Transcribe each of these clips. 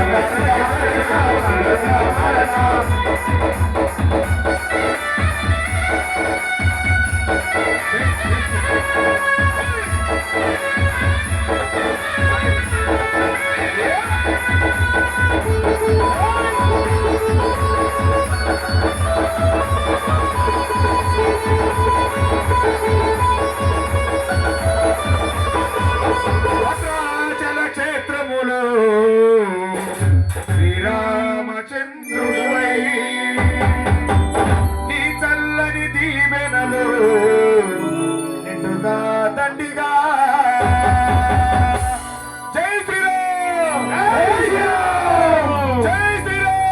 よしよしよしよしよしよし。నీ చల్లని దీవెనలు నిండుగా దండిగా. జై శ్రీరామ్! జై శ్రీరామ్! జై శ్రీరామ్!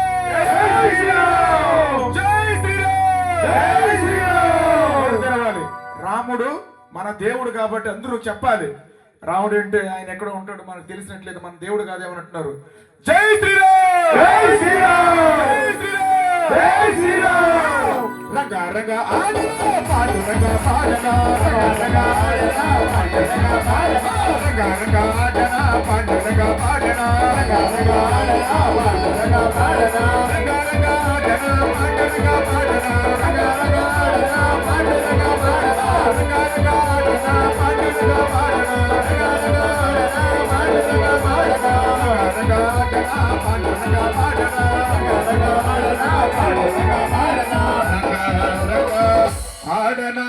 జై శ్రీరామ్! జై శ్రీరామ్! తెరవాలి. రాముడు మన దేవుడు కాబట్టి అందరూ చెప్పాలి. రాముడు అంటే ఆయన ఎక్కడ ఉంటాడు మనకు తెలిసినట్లేదు మన దేవుడు కాదేమనంటున్నారు జై శ్రీరామ్! జై శ్రీరామ్ పాడగా ఆడగా పాడగా పాడగా పాడగా ఆడగా పాడగా పాడగా ఆడనా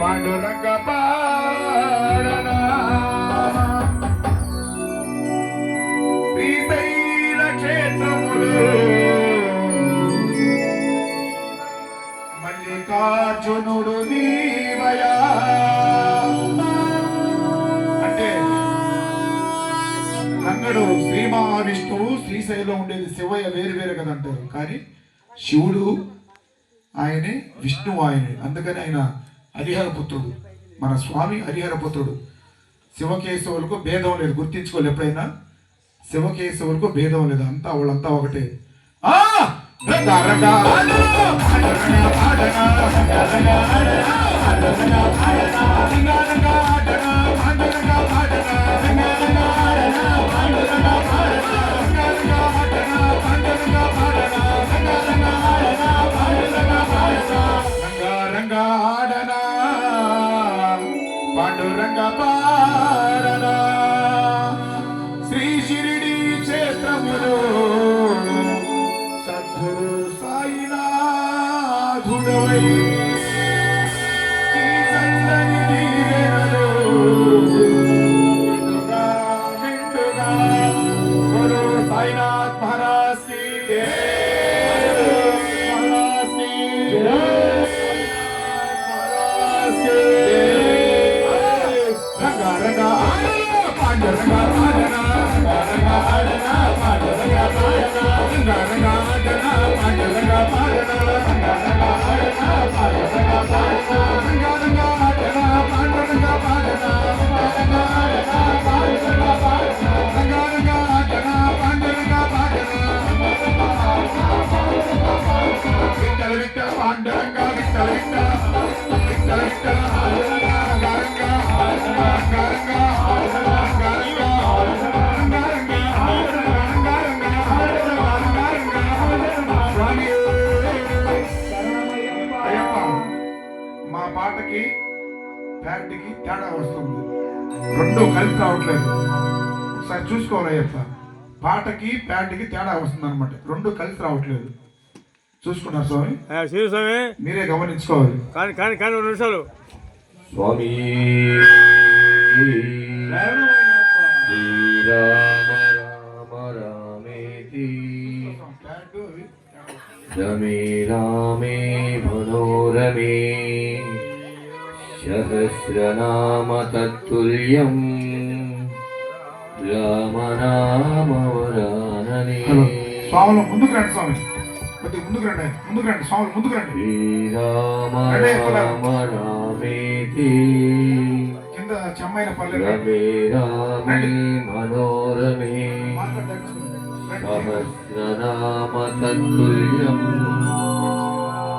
పాండురంగ పాడనా? శ్రీశైల క్షేత్రములు మల్లికార్జునుడు నీవయా? అంటే రంగడు శ్రీ మహావిష్ణువు శ్రీశైలం ఉండేది శివయ్య వేరు వేరు కదంటారు. కానీ శివుడు ఆయనే విష్ణువు ఆయనే అందుకని ఆయన హరిహరపుత్రుడు. మన స్వామి హరిహరపుత్రుడు. శివకేశవులకు భేదం లేదు. గుర్తించుకోవాలి ఎప్పుడైనా? శివకేశవులకు భేదం లేదు. అంతా వాళ్ళంతా ఒకటే. పాండురంగ పాడనా శ్రీ షిరిడి క్షేత్రములో సద్గురు సాయినాథుడవై ஆடனா ஆடனா ஆடனா ప్యాంట్కి తేడా వస్తుంది. రెండు కలిసి రావట్లేదు. ఒకసారి చూసుకోవాలి అయ్యప్ప పాటకి ప్యాంట్కి తేడా వస్తుంది అనమాట రెండు కలిసి రావట్లేదు. చూసుకున్నారు స్వామి? స్వామి. మీరే గమనించుకోవాలి. కానీ కానీ కానీ రెండు నిమిషాలు. స్వామి. శ్రీరామ రామ రామేతి రమే రామే మనోరమే. సహస్రనామ తత్తుల్యం రామ నామ స్వాములు ముందుకు రండి స్వామి. కొద్దిగా ముందుకు రండి ముందుకు రండి స్వాములు ముందుకు రండి. శ్రీరామ రండి, రామ రామేతి కింద చెమ్మైన పల్లెలు. రమే రామే మనోరమే. సహస్రనామ తత్తుల్యం